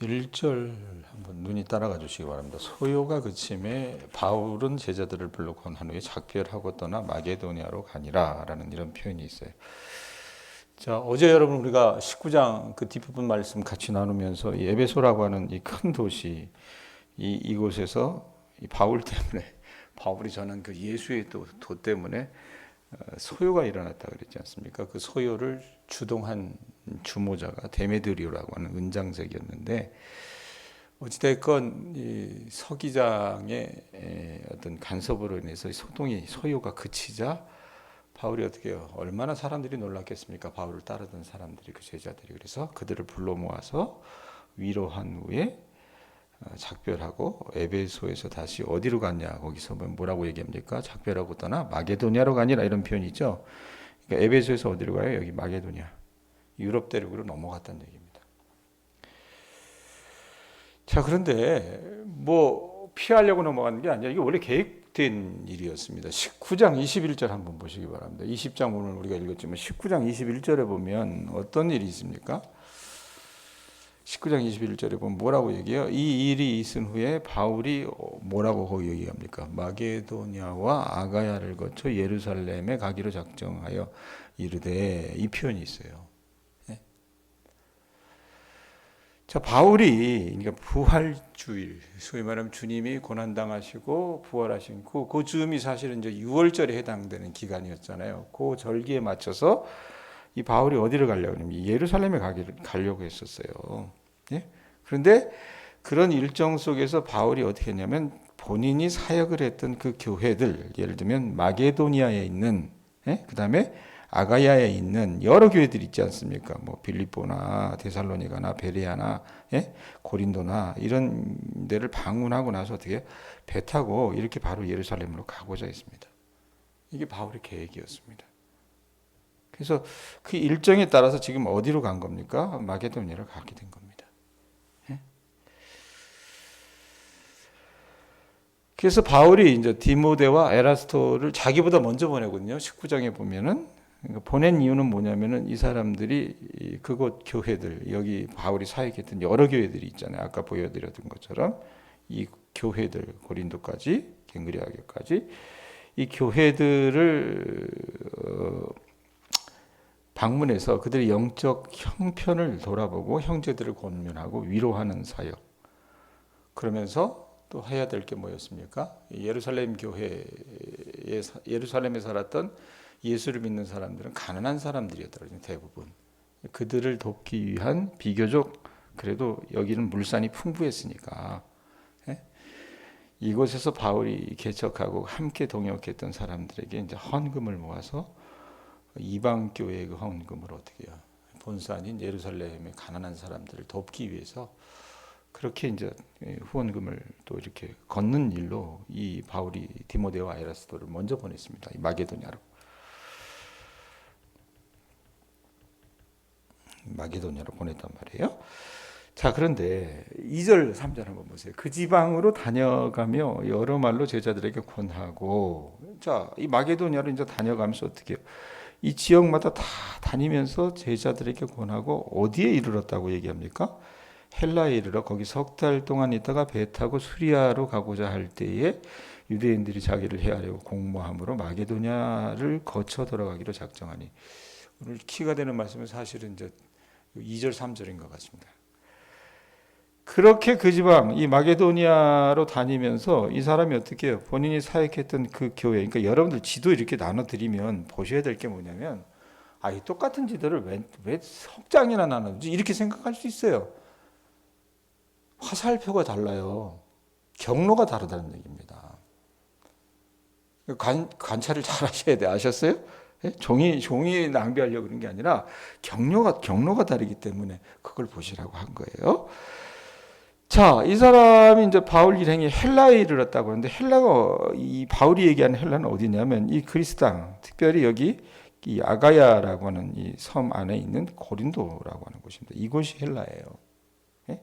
1절 한번 눈이 따라가 주시기 바랍니다. 소요가 그침에 바울은 제자들을 불러 권한 후에 작별하고 떠나 마게도니아로 가니라라는 이런 표현이 있어요. 자, 어제 여러분 우리가 19장 그 뒷부분 말씀 같이 나누면서 이 에베소라고 하는 이 큰 도시 이 이곳에서 이 바울 때문에 바울이 전한 그 예수의 도, 도 때문에 어, 소요가 일어났다 그랬지 않습니까? 그 소요를 주동한 주모자가 데메드리오라고 하는 은장색이었는데 어찌됐건 이 서기장의 에, 어떤 간섭으로 인해서 소동이 소요가 그치자 바울이 어떻게 해요? 얼마나 사람들이 놀랐겠습니까? 바울을 따르던 사람들이 그 제자들이 그래서 그들을 불러 모아서 위로한 후에 어, 작별하고 에베소에서 다시 어디로 갔냐 거기서 뭐 뭐라고 얘기합니까? 작별하고 떠나 마게도니아로 가니라 이런 표현이 있죠. 그러니까 에베소에서 어디로 가요? 여기 마게도니아 유럽 대륙으로 넘어갔다는 얘기입니다. 자 그런데 뭐 피하려고 넘어가는 게 아니라 이게 원래 계획된 일이었습니다. 19장 21절 한번 보시기 바랍니다. 20장 오늘 우리가 읽었지만 19장 21절에 보면 어떤 일이 있습니까? 19장 21절에 보면 뭐라고 얘기해요? 이 일이 있은 후에 바울이 뭐라고 거기 얘기합니까? 마게도니아와 아가야를 거쳐 예루살렘에 가기로 작정하여 이르되 이 표현이 있어요. 예? 자 바울이 그러니까 부활주일 소위 말하면 주님이 고난 당하시고 부활하신 그, 그 즈음이 사실은 이제 6월절에 해당되는 기간이었잖아요. 그 절기에 맞춰서 이 바울이 어디를 가려고 하냐면 예루살렘에 가기를 가려고 했었어요. 예? 그런데 그런 일정 속에서 바울이 어떻게 했냐면 본인이 사역을 했던 그 교회들 예를 들면 마게도니아에 있는 예? 그다음에 아가야에 있는 여러 교회들 있지 않습니까? 뭐 빌립보나 데살로니가나 베레아나 예? 고린도나 이런 데를 방문하고 나서 어떻게 배 타고 이렇게 바로 예루살렘으로 가고자 했습니다. 이게 바울의 계획이었습니다. 그래서 그 일정에 따라서 지금 어디로 간 겁니까? 마게도니아를 가게 된 겁니다. 예? 그래서 바울이 이제 디모데와 에라스토를 자기보다 먼저 보내거든요. 19장에 보면은 그러니까 보낸 이유는 뭐냐면은 이 사람들이 그곳 교회들 여기 바울이 사역했던 여러 교회들이 있잖아요. 아까 보여드렸던 것처럼 이 교회들 고린도까지 갱그리아교까지 이 교회들을 어, 방문해서 그들의 영적 형편을 돌아보고 형제들을 권면하고 위로하는 사역. 그러면서 또 해야 될 게 뭐였습니까? 예루살렘 교회에 예루살렘에 살았던 예수를 믿는 사람들은 가난한 사람들이었더라고요. 대부분. 그들을 돕기 위한 비교적 그래도 여기는 물산이 풍부했으니까 예? 이곳에서 바울이 개척하고 함께 동역했던 사람들에게 이제 헌금을 모아서 이방 교회의 그 헌금을 어떻게 해요? 본산인 예루살렘의 가난한 사람들을 돕기 위해서 그렇게 이제 후원금을 또 이렇게 걷는 일로 이 바울이 디모데와 에라스도를 먼저 보냈습니다. 마게도냐로. 마게도냐로 보냈단 말이에요. 자, 그런데 2절, 3절 한번 보세요. 그 지방으로 다녀가며 여러 말로 제자들에게 권하고, 자, 이 마게도냐로 이제 다녀가면서 어떻게? 이 지역마다 다 다니면서 제자들에게 권하고 어디에 이르렀다고 얘기합니까? 헬라에 이르러 거기 석 달 동안 있다가 배 타고 수리아로 가고자 할 때에 유대인들이 자기를 해하려고 공모함으로 마게도냐를 거쳐 돌아가기로 작정하니 오늘 키가 되는 말씀은 사실은 이제 2절 3절인 것 같습니다. 그렇게 그 지방 이 마게도니아로 다니면서 이 사람이 어떻게 해요? 본인이 사역했던 그 교회, 그러니까 여러분들 지도 이렇게 나눠 드리면 보셔야 될 게 뭐냐면 아, 이 똑같은 지도를 왜, 왜 석장이나 나누지? 이렇게 생각할 수 있어요. 화살표가 달라요. 경로가 다르다는 얘기입니다. 관, 관찰을 잘 하셔야 돼. 아셨어요? 예? 종이, 종이 낭비하려고 그런 게 아니라 경로가, 경로가 다르기 때문에 그걸 보시라고 한 거예요. 자, 이 사람이 이제 바울 일행이 헬라에 이르렀다고 하는데 헬라가 이 바울이 얘기하는 헬라는 어디냐면 이 그리스 땅, 특별히 여기 이 아가야라고 하는 이 섬 안에 있는 고린도라고 하는 곳입니다. 이곳이 헬라예요. 예?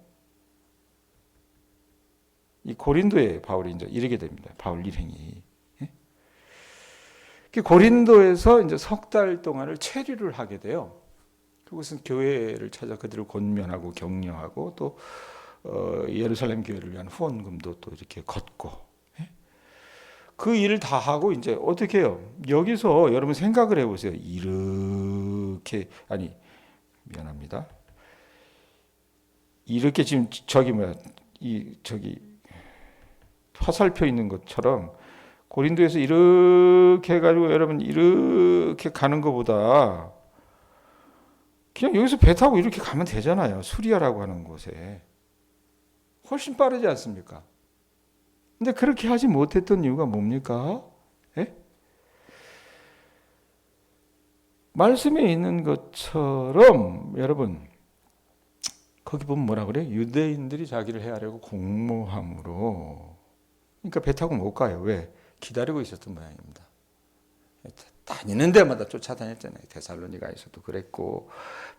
이 고린도에 바울이 이제 이르게 됩니다. 바울 일행이. 예? 그 고린도에서 이제 석 달 동안을 체류를 하게 돼요. 그것은 교회를 찾아 그들을 권면하고 격려하고 또 어, 예루살렘 교회를 위한 후원금도 또 이렇게 걷고 예? 그 일을 다 하고 이제 어떻게 해요? 여기서 여러분 생각을 해보세요. 이렇게 아니 미안합니다. 이렇게 지금 저기 뭐야 이 저기 화살표 있는 것처럼 고린도에서 이렇게 해가지고 여러분 이렇게 가는 것보다 그냥 여기서 배 타고 이렇게 가면 되잖아요. 수리아라고 하는 곳에 훨씬 빠르지 않습니까? 근데 그렇게 하지 못했던 이유가 뭡니까? 예? 말씀에 있는 것처럼 여러분 거기 보면 뭐라 그래요? 유대인들이 자기를 해하려고 공모함으로 그러니까 배 타고 못 가요. 왜? 기다리고 있었던 모양입니다. 다니는 데마다 쫓아다녔잖아요. 데살로니가에서도 그랬고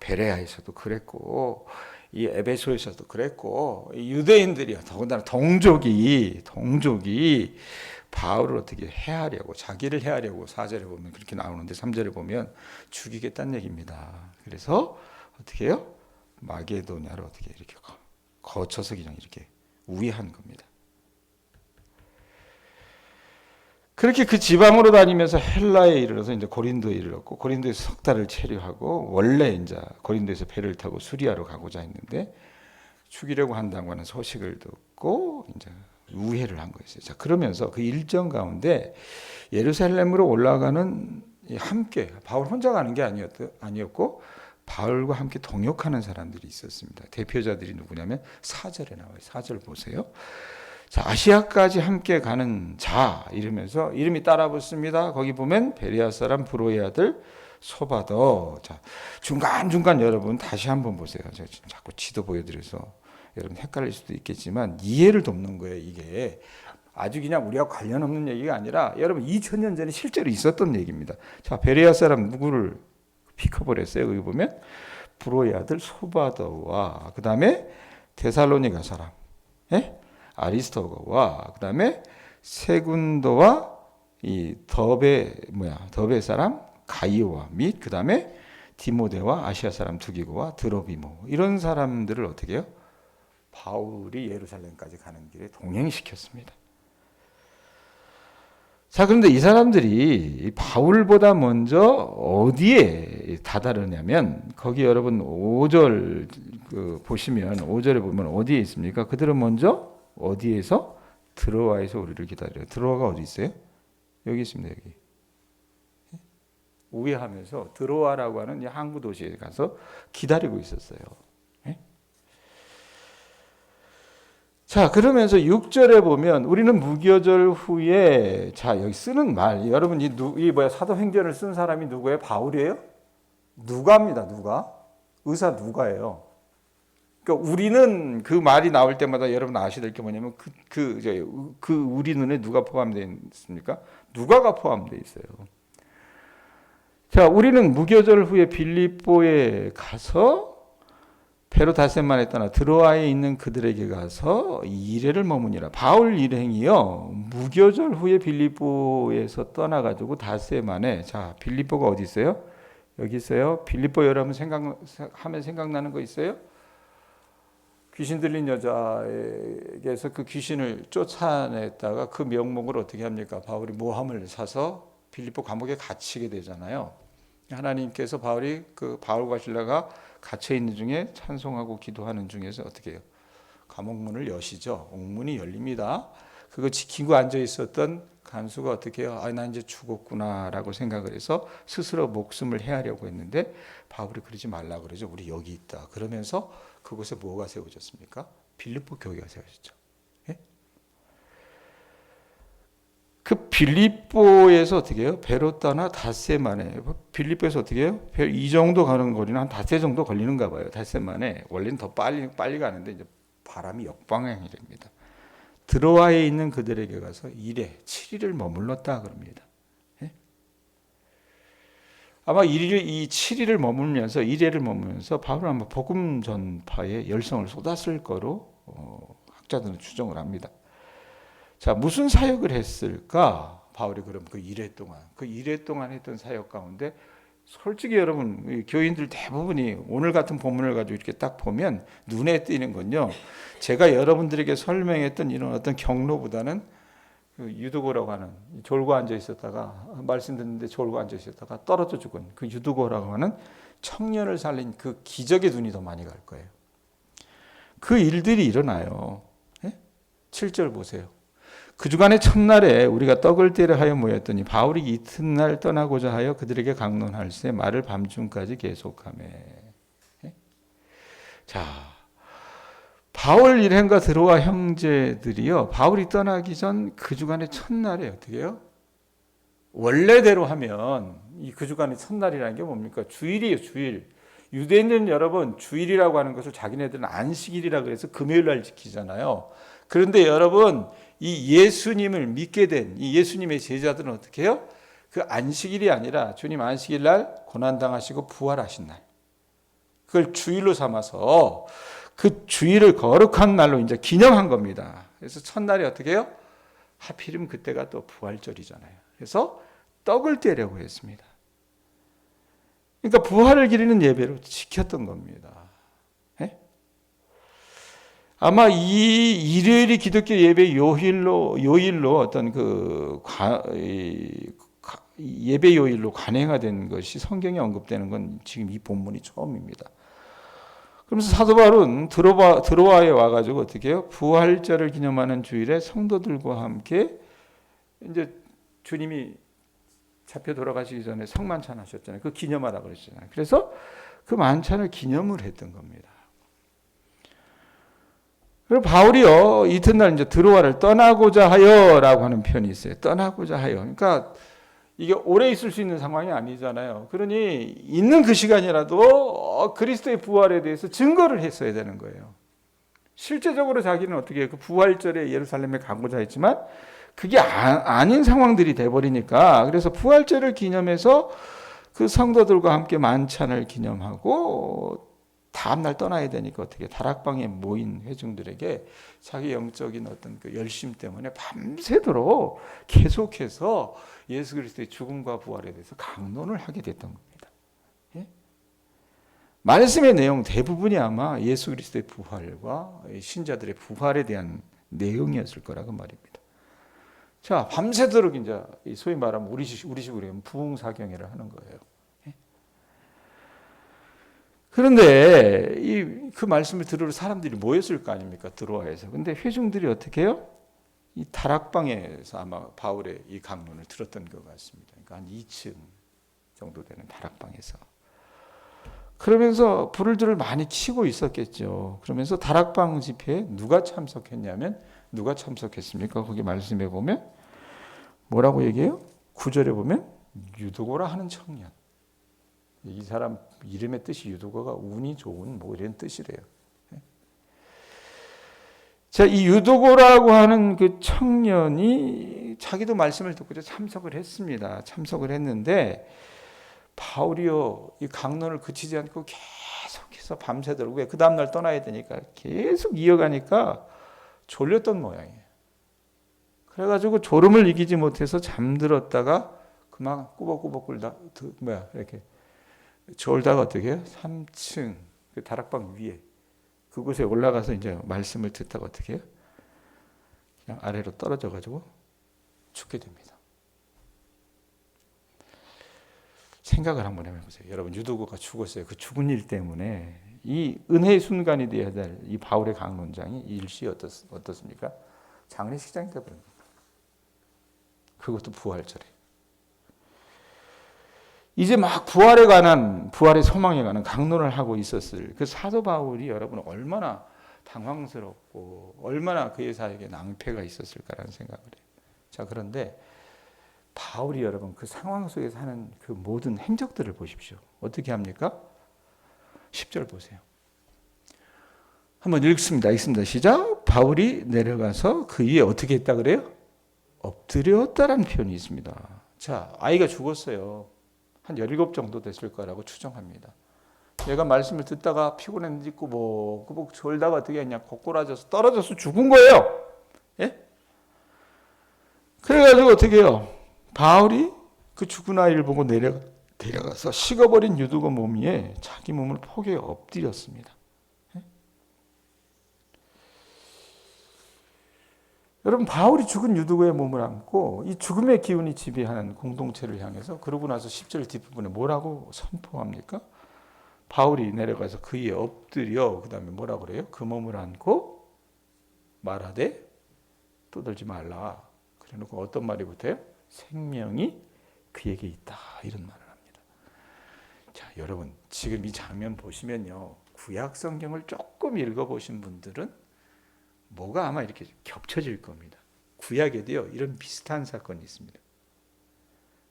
베레아에서도 그랬고 이 에베소에서도 그랬고 이 유대인들이요. 더군다나 동족이 동족이 바울을 어떻게 해하려고 자기를 해하려고 사절에 보면 그렇게 나오는데 3절에 보면 죽이겠다는 얘기입니다. 그래서 어떻게 해요? 마게도냐로 어떻게 이렇게 거- 거쳐서 그냥 이렇게 우회한 겁니다. 그렇게 그 지방으로 다니면서 헬라에 이르러서 이제 고린도에 이르렀고 고린도에서 석 달을 체류하고 원래 이제 고린도에서 배를 타고 수리아로 가고자 했는데 죽이려고 한다고 하는 소식을 듣고 이제 우회를 한 거였어요. 자 그러면서 그 일정 가운데 예루살렘으로 올라가는 이 함께 바울 혼자 가는 게 아니었 아니었고 바울과 함께 동역하는 사람들이 있었습니다. 대표자들이 누구냐면 사절에 나와요. 사절 보세요. 자, 아시아까지 함께 가는 자 이러면서 이름이 따라 붙습니다. 거기 보면 베리아 사람 브로의 아들 소바더. 자, 중간 중간 여러분 다시 한번 보세요. 제가 자꾸 지도 보여드려서 여러분 헷갈릴 수도 있겠지만 이해를 돕는 거예요. 이게 아주 그냥 우리가 관련 없는 얘기가 아니라 여러분 2000년 전에 실제로 있었던 얘기입니다. 자, 베리아 사람 누구를 픽업을 했어요. 여기 보면 브로의 아들 소바더와 그 다음에 데살로니가 사람, 예? 아리스토거와 그 다음에 세군도와 이 더베 뭐야 더베 사람 가이오와 및 그 다음에 디모데와 아시아 사람 두기고와 드로비모 이런 사람들을 어떻게 해요? 바울이 예루살렘까지 가는 길에 동행시켰습니다. 자, 그런데 이 사람들이 바울보다 먼저 어디에 다다르냐면 거기 여러분 5절 그 보시면 5절에 보면 어디에 있습니까? 그들은 먼저 어디에서 드로아에서 우리를 기다려요. 드로아가 어디 있어요? 여기 있습니다. 여기. 우회하면서 드로아라고 하는 이 항구 도시에 가서 기다리고 있었어요. 예? 자, 그러면서 6절에 보면 우리는 무교절 후에 자, 여기 쓰는 말 여러분 이, 누, 이 뭐야 사도행전을 쓴 사람이 누구예요? 바울이에요? 누가입니다. 누가? 의사 누가예요. 그러니까 우리는 그 말이 나올 때마다 여러분 아셔야 될 게 뭐냐면 그, 그, 저, 그 우리 눈에 누가 포함되어 있습니까? 누가가 포함되어 있어요. 자, 우리는 무교절 후에 빌립보에 가서 배로 닷새만에 떠나 드로아에 있는 그들에게 가서 이래를 머무니라. 바울 일행이요. 무교절 후에 빌립보에서 떠나 가지고 닷새만에 자 빌립보가 어디 있어요? 여기 있어요. 빌립보 여러분 생각하면 생각나는 거 있어요? 귀신 들린 여자에게서 그 귀신을 쫓아냈다가 그 명목을 어떻게 합니까? 바울이 모함을 사서 빌립보 감옥에 갇히게 되잖아요. 하나님께서 바울이 그 바울과 신라가 갇혀 있는 중에 찬송하고 기도하는 중에서 어떻게 해요? 감옥 문을 여시죠. 옥문이 열립니다. 그거 지키고 앉아 있었던 간수가 어떻게 해요? 아, 나 이제 죽었구나라고 생각을 해서 스스로 목숨을 해하려고 했는데 바울이 그러지 말라 그러죠. 우리 여기 있다. 그러면서 그곳에 뭐가 세워졌습니까? 빌립보 교회가 세워졌죠. 예? 그 빌립보에서 어떻게 해요? 배로 떠나 닷새 만에 빌립보에서 어떻게 해요? 배이 정도 가는 거리는 한 닷새 정도 걸리는가 봐요. 닷새 만에 원래는 더 빨리 빨리 가는데 이제 바람이 역방향이 됩니다. 드로아에 있는 그들에게 가서 1회 7일을 머물렀다 그럽니다. 예? 아마 1일, 이 7일을 머물면서 1회를 머물면서 바울은 아마 복음 전파에 열성을 쏟았을 거로 어, 학자들은 추정을 합니다. 자, 무슨 사역을 했을까? 바울이 그럼 그 1회 동안, 그 1회 동안 했던 사역 가운데 솔직히 여러분 이 교인들 대부분이 오늘 같은 본문을 가지고 이렇게 딱 보면 눈에 띄는 건요. 제가 여러분들에게 설명했던 이런 어떤 경로보다는 그 유두고라고 하는 졸고 앉아 있었다가 말씀 듣는데 졸고 앉아 있었다가 떨어져 죽은 그 유두고라고 하는 청년을 살린 그 기적의 눈이 더 많이 갈 거예요. 그 일들이 일어나요. 예? 7절 보세요. 그 주간의 첫날에 우리가 떡을 떼려 하여 모였더니 바울이 이튿날 떠나고자 하여 그들에게 강론할세 말을 밤중까지 계속하매. 예? 자, 바울 일행과 들어와 형제들이요. 바울이 떠나기 전 그 주간의 첫날에 어떻게 해요? 원래대로 하면 이 그 주간의 첫날이라는 게 뭡니까? 주일이에요, 주일. 유대인들은 여러분 주일이라고 하는 것을 자기네들은 안식일이라 그래서 금요일 날 지키잖아요. 그런데 여러분 이 예수님을 믿게 된 이 예수님의 제자들은 어떻게 해요? 그 안식일이 아니라 주님 안식일 날 고난 당하시고 부활하신 날. 그걸 주일로 삼아서 그 주일을 거룩한 날로 이제 기념한 겁니다. 그래서 첫날에 어떻게 해요? 하필이면 그때가 또 부활절이잖아요. 그래서 떡을 떼려고 했습니다. 그러니까 부활을 기리는 예배로 지켰던 겁니다. 예? 아마 이 일요일이 기독교 예배 요일로 요일로 어떤 그 과, 이, 가- 예배 요일로 관행화된 것이 성경에 언급되는 건 지금 이 본문이 처음입니다. 그러면서 사도 바울은 드로바 드로아에 와가지고 어떻게 해요? 부활절을 기념하는 주일에 성도들과 함께 이제 주님이 잡혀 돌아가시기 전에 성만찬 하셨잖아요. 그 기념하라 그랬잖아요. 그래서 그 만찬을 기념을 했던 겁니다. 그리고 바울이요 이튿날 이제 드로아를 떠나고자 하여라고 하는 표현이 있어요. 떠나고자 하여. 그러니까 이게 오래 있을 수 있는 상황이 아니잖아요. 그러니 있는 그 시간이라도 어, 그리스도의 부활에 대해서 증거를 했어야 되는 거예요. 실제적으로 자기는 어떻게? 그 부활절에 예루살렘에 가고자 했지만 그게 아, 닌 상황들이 돼버리니까 그래서 부활절을 기념해서 그 성도들과 함께 만찬을 기념하고 다음날 떠나야 되니까 어떻게 다락방에 모인 회중들에게 자기 영적인 어떤 그 열심 때문에 밤새도록 계속해서 예수 그리스도의 죽음과 부활에 대해서 강론을 하게 됐던 겁니다. 예? 말씀의 내용 대부분이 아마 예수 그리스도의 부활과 신자들의 부활에 대한 내용이었을 거라고 말입니다. 자, 밤새도록 이제 소위 말하면 우리식 우리식으로 하면 부흥 사경회를 하는 거예요. 예? 그런데 이 그 말씀을 들으러 사람들이 모였을 거 아닙니까? 들어와서. 근데 회중들이 어떻게 해요? 이 다락방에서 아마 바울의 이 강론을 들었던 것 같습니다. 그러니까 한 2층 정도 되는 다락방에서. 그러면서 불을 많이 켜고 있었겠죠. 그러면서 다락방 집회에 누가 참석했냐면 누가 참석했습니까? 거기 말씀해 보면 뭐라고 얘기해요? 구절에 보면 유도고라 하는 청년. 이 사람 이름의 뜻이 유도고가 운이 좋은 뭐 이런 뜻이래요. 자, 이 유도고라고 하는 그 청년이 자기도 말씀을 듣고 참석을 했습니다. 참석을 했는데 바울이요 이 강론을 그치지 않고 계속해서 밤새도록 왜 그 다음 날 떠나야 되니까 계속 이어가니까 졸렸던 모양이에요. 그래가지고 졸음을 이기지 못해서 잠들었다가 그만 꾸벅꾸벅 꿀다 뭐야 이렇게 졸다가 어떻게 해요? 3층 그 다락방 위에 그곳에 올라가서 이제 말씀을 듣다가 어떻게 해요? 그냥 아래로 떨어져 가지고 죽게 됩니다. 생각을 한번 해보세요. 여러분 유도구가 죽었어요. 그 죽은 일 때문에 이 은혜의 순간이 되어야 될 이 바울의 강론장이 일시 어떻, 어떻습니까? 장례식장이 되버린 겁니다. 그것도 부활절에. 이제 막 부활에 관한 부활의 소망에 관한 강론을 하고 있었을 그 사도 바울이 여러분 얼마나 당황스럽고 얼마나 그의 사역에 낭패가 있었을까라는 생각을 해요. 자 그런데 바울이 여러분 그 상황 속에서 하는 그 모든 행적들을 보십시오. 어떻게 합니까? 10절 보세요. 한번 읽습니다. 읽습니다. 시작. 바울이 내려가서 그 위에 어떻게 했다 그래요? 엎드렸다라는 표현이 있습니다. 자, 아이가 죽었어요. 한 17 정도 됐을 거라고 추정합니다. 얘가 말씀을 듣다가 피곤했는지 꾸벅 꾸벅 졸다가 어떻게 했냐 고꾸라져서 떨어져서 죽은 거예요. 예? 그래가지고 어떻게 해요? 바울이 그 죽은 아이를 보고 내려 데려가서 식어버린 유두고 몸 위에 자기 몸을 폭에 엎드렸습니다. 여러분 바울이 죽은 유두고의 몸을 안고 이 죽음의 기운이 지배하는 공동체를 향해서 그러고 나서 10절 뒷부분에 뭐라고 선포합니까? 바울이 내려가서 그 위에 엎드려 그다음에 뭐라 그래요? 그 몸을 안고 말하되 떠들지 말라. 그래 놓고 어떤 말이 붙어요? 생명이 그에게 있다 이런 말을 합니다. 자 여러분 지금 이 장면 보시면요 구약 성경을 조금 읽어 보신 분들은 뭐가 아마 이렇게 겹쳐질 겁니다. 구약에도요 이런 비슷한 사건이 있습니다.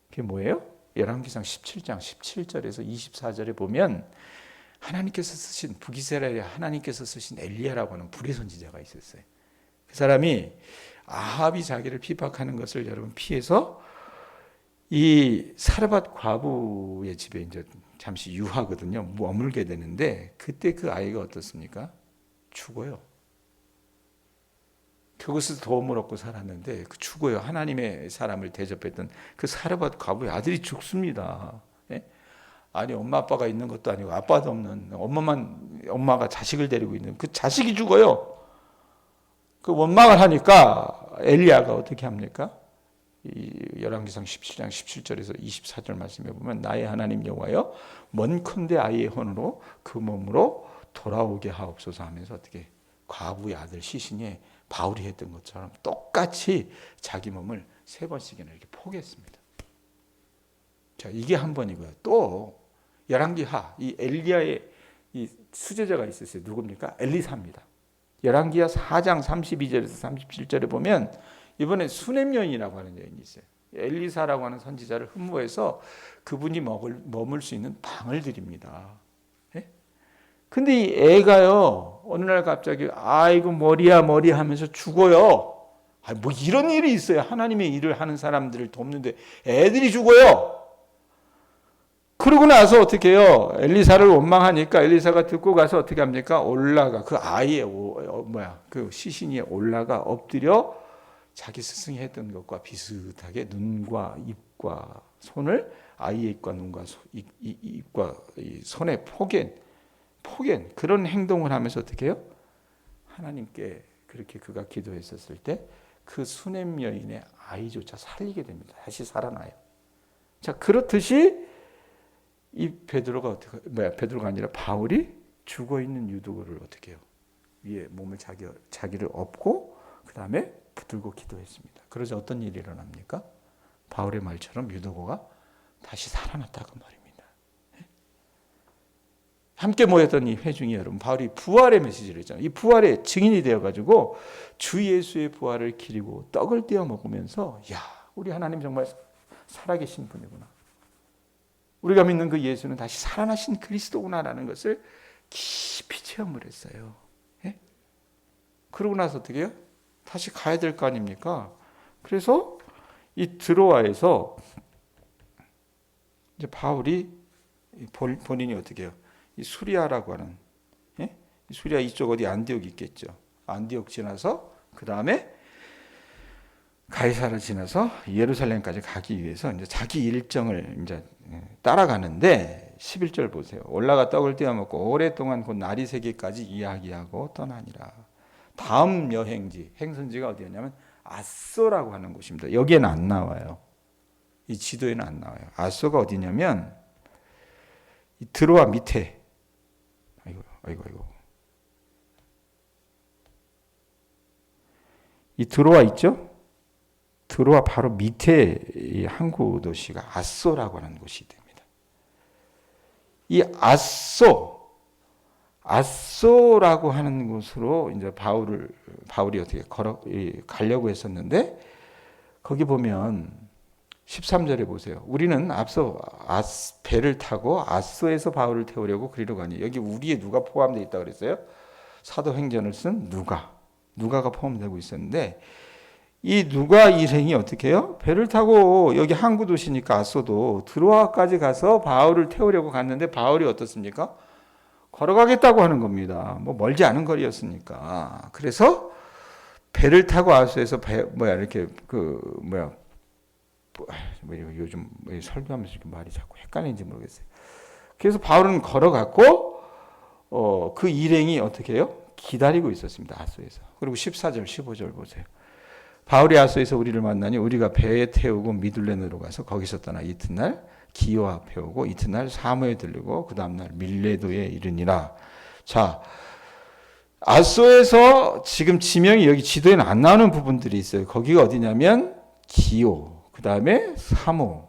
그게 뭐예요? 열왕기상 17장 17절에서 24절에 보면 하나님께서 쓰신 북이스라엘의 하나님께서 쓰신 엘리야라고 하는 불의 선지자가 있었어요. 그 사람이 아합이 자기를 핍박하는 것을 여러분 피해서 이 사르밧 과부의 집에 이제 잠시 유하거든요. 머물게 되는데 그때 그 아이가 어떻습니까? 죽어요. 그곳에서 도움을 얻고 살았는데 그 죽어요. 하나님의 사람을 대접했던 그 사르밧 과부의 아들이 죽습니다. 예? 아니 엄마 아빠가 있는 것도 아니고 아빠도 없는 엄마만 엄마가 자식을 데리고 있는 그 자식이 죽어요. 그 원망을 하니까 엘리야가 어떻게 합니까? 이 열왕기상 17장 17절에서 24절 말씀에 보면 나의 하나님 여호와여 먼컨대 아이의 혼으로 그 몸으로 돌아오게 하옵소서 하면서 어떻게 과부의 아들 시신이 바울이 했던 것처럼 똑같이 자기 몸을 세 번씩이나 이렇게 포기했습니다. 자, 이게 한 번이고요. 또 열왕기하 이 엘리야의 이 수제자가 있었어요. 누굽니까? 엘리사입니다. 열왕기하 4장 32절에서 37절에 보면 이번에 수냄년이라고 하는 여인이 있어요. 엘리사라고 하는 선지자를 흠모해서 그분이 먹을, 머물 수 있는 방을 드립니다. 예? 근데 이 애가요, 어느 날 갑자기, 아이고, 머리야, 머리 하면서 죽어요. 아, 뭐 이런 일이 있어요. 하나님의 일을 하는 사람들을 돕는데 애들이 죽어요. 그러고 나서 어떻게 해요? 엘리사를 원망하니까 엘리사가 듣고 가서 어떻게 합니까? 올라가 그 아이의 오, 어, 뭐야 그 시신이 올라가 엎드려 자기 스승이 했던 것과 비슷하게 눈과 입과 손을 아이의 입과 눈과 소, 입, 입과 손에 포갠 포갠 그런 행동을 하면서 어떻게 해요? 하나님께 그렇게 그가 기도했었을 때 그 수냄 여인의 아이조차 살리게 됩니다. 다시 살아나요. 자 그렇듯이 이 베드로가 어떻게 뭐야 베드로가 아니라 바울이 죽어 있는 유도고를 어떻게 해요? 위에 몸을 자기 자기를 업고 그 다음에 붙들고 기도했습니다. 그러자 어떤 일이 일어납니까? 바울의 말처럼 유도고가 다시 살아났다고 말입니다. 예? 함께 모였던 이 회중이 여러분 바울이 부활의 메시지를 했잖아요. 이 부활의 증인이 되어 가지고 주 예수의 부활을 기리고 떡을 떼어 먹으면서 야 우리 하나님 정말 살아 계신 분이구나. 우리가 믿는 그 예수는 다시 살아나신 그리스도구나라는 것을 깊이 체험을 했어요. 예? 그러고 나서 어떻게 해요? 다시 가야 될 거 아닙니까? 그래서 이 드로아에서 이제 바울이 본인이 어떻게 해요? 이 수리아라고 하는 예? 수리아 이쪽 어디 안디옥 있겠죠. 안디옥 지나서 그 다음에 가이사를 지나서 예루살렘까지 가기 위해서 이제 자기 일정을 이제 따라가는데 11절 보세요. 올라가 떡을 떼어 먹고 오랫동안 곧 날이 새기까지 이야기하고 떠나니라. 다음 여행지, 행선지가 어디였냐면 아소라고 하는 곳입니다. 여기에는 안 나와요. 이 지도에는 안 나와요. 아소가 어디냐면 이 드로아 밑에 아이고 아이고 이 드로아 있죠? 드로아 바로 밑에 이 항구 도시가 아소라고 하는 곳이 됩니다. 이 아소 아소라고 하는 곳으로 이제 바울을 바울이 어떻게 걸어 가려고 했었는데 거기 보면 13절에 보세요. 우리는 앞서 아스, 배를 타고 아소에서 바울을 태우려고 그리로 가니 여기 우리에 누가 포함되어 있다 그랬어요? 사도행전을 쓴 누가 누가가 포함되고 있었는데 이 누가 일행이 어떻게 해요? 배를 타고 여기 항구 도시니까 아소도 드로아까지 가서 바울을 태우려고 갔는데 바울이 어떻습니까? 걸어가겠다고 하는 겁니다. 뭐 멀지 않은 거리였으니까. 그래서 배를 타고 아소에서 배, 뭐야 이렇게 그 뭐야 요즘 뭐 설교하면서 이렇게 말이 자꾸 헷갈리는지 모르겠어요. 그래서 바울은 걸어갔고 어, 그 일행이 어떻게 해요? 기다리고 있었습니다. 아소에서. 그리고 14절, 15절 보세요. 바울이 아소에서 우리를 만나니 우리가 배에 태우고 미둘레으로 가서 거기서 떠나 이튿날 기호 앞에 오고 이튿날 사무에 들르고 그 다음날 밀레도에 이르니라. 자, 아소에서 지금 지명이 여기 지도에는 안 나오는 부분들이 있어요. 거기가 어디냐면 기호, 그 다음에 사무.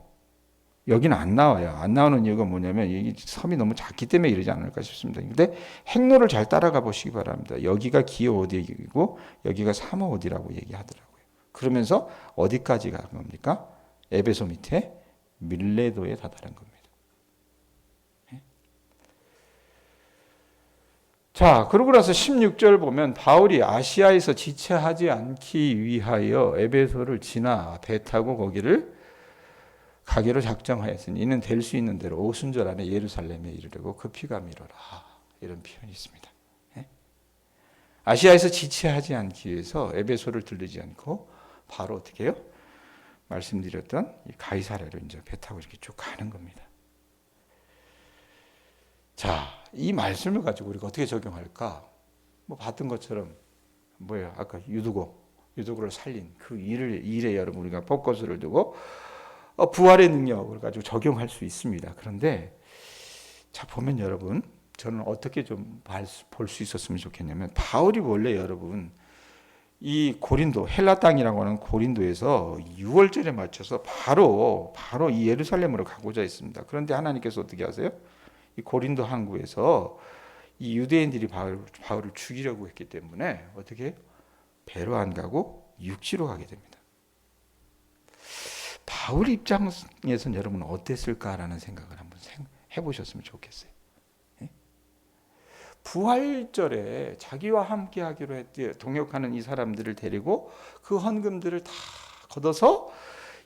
여기는 안 나와요. 안 나오는 이유가 뭐냐면 이 섬이 너무 작기 때문에 이러지 않을까 싶습니다. 근데 행로를 잘 따라가 보시기 바랍니다. 여기가 기호 어디이고 여기가 사무 어디라고 얘기하더라고요. 그러면서 어디까지 간 겁니까? 에베소 밑에 밀레도에 다다른 겁니다. 예? 자, 그러고 나서 16절 보면 바울이 아시아에서 지체하지 않기 위하여 에베소를 지나 배 타고 거기를 가기로 작정하였으니 이는 될 수 있는 대로 오순절 안에 예루살렘에 이르려고 급히 가미로라 이런 표현이 있습니다. 예? 아시아에서 지체하지 않기 위해서 에베소를 들르지 않고 바로 어떻게 해요? 말씀드렸던 이 가이사랴로 이제 배 타고 이렇게 쭉 가는 겁니다. 자, 이 말씀을 가지고 우리가 어떻게 적용할까? 뭐 봤던 것처럼 뭐예요? 아까 유두고 유두고를 살린 그 일을 일에 여러분 우리가 포커스를 두고 어, 부활의 능력을 가지고 적용할 수 있습니다. 그런데 자 보면 여러분 저는 어떻게 좀 볼 수 있었으면 좋겠냐면 바울이 원래 여러분 이 고린도 헬라 땅이라고 하는 고린도에서 6월절에 맞춰서 바로 바로 이 예루살렘으로 가고자 했습니다. 그런데 하나님께서 어떻게 하세요? 이 고린도 항구에서 이 유대인들이 바울, 바울을 죽이려고 했기 때문에 어떻게? 배로 안 가고 육지로 가게 됩니다. 바울 입장에서는 여러분 어땠을까라는 생각을 한번 해보셨으면 좋겠어요. 예? 부활절에 자기와 함께 하기로 했대 동역하는 이 사람들을 데리고 그 헌금들을 다 걷어서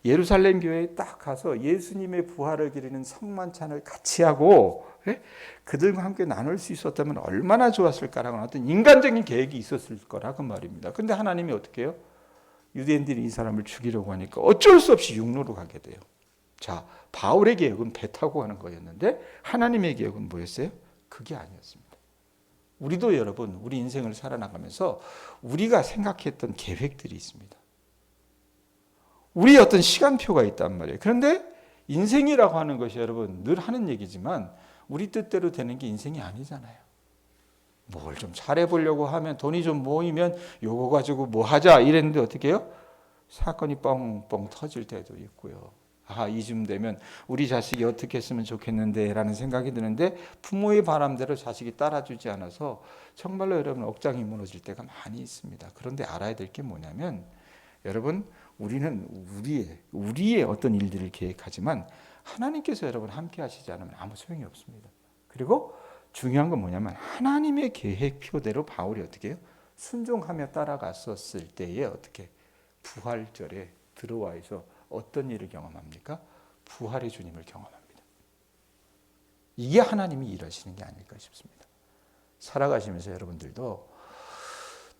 예루살렘 교회에 딱 가서 예수님의 부활을 기리는 성만찬을 같이 하고 예? 그들과 함께 나눌 수 있었다면 얼마나 좋았을까라는 어떤 인간적인 계획이 있었을 거라고 말입니다. 근데 하나님이 어떻게 해요? 유대인들이 이 사람을 죽이려고 하니까 어쩔 수 없이 육로로 가게 돼요. 자, 바울의 계획은 배 타고 가는 거였는데 하나님의 계획은 뭐였어요? 그게 아니었습니다. 우리도 여러분, 우리 인생을 살아나가면서 우리가 생각했던 계획들이 있습니다. 우리의 어떤 시간표가 있단 말이에요. 그런데 인생이라고 하는 것이 여러분 늘 하는 얘기지만 우리 뜻대로 되는 게 인생이 아니잖아요. 뭘 좀 잘해보려고 하면 돈이 좀 모이면 요거 가지고 뭐 하자 이랬는데 어떻게 해요? 사건이 뻥뻥 터질 때도 있고요. 아, 이쯤 되면 우리 자식이 어떻게 했으면 좋겠는데 라는 생각이 드는데 부모의 바람대로 자식이 따라주지 않아서 정말로 여러분 억장이 무너질 때가 많이 있습니다. 그런데 알아야 될 게 뭐냐면 여러분 우리는 우리의 우리의 어떤 일들을 계획하지만 하나님께서 여러분 함께 하시지 않으면 아무 소용이 없습니다. 그리고 중요한 건 뭐냐면 하나님의 계획표대로 바울이 어떻게 해요? 순종하며 따라갔었을 때에 어떻게 부활절에 들어와서 어떤 일을 경험합니까? 부활의 주님을 경험합니다. 이게 하나님이 일하시는 게 아닐까 싶습니다. 살아가시면서 여러분들도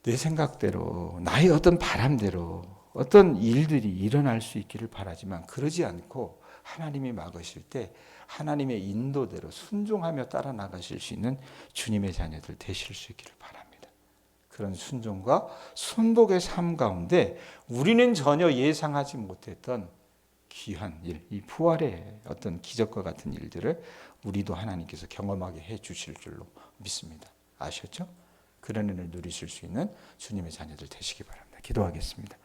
내 생각대로 나의 어떤 바람대로 어떤 일들이 일어날 수 있기를 바라지만 그러지 않고 하나님이 막으실 때 하나님의 인도대로 순종하며 따라 나가실 수 있는 주님의 자녀들 되실 수 있기를 바랍니다. 그런 순종과 순복의 삶 가운데 우리는 전혀 예상하지 못했던 귀한 일, 이 부활의 어떤 기적과 같은 일들을 우리도 하나님께서 경험하게 해 주실 줄로 믿습니다. 아셨죠? 그런 은혜를 누리실 수 있는 주님의 자녀들 되시기 바랍니다. 기도하겠습니다.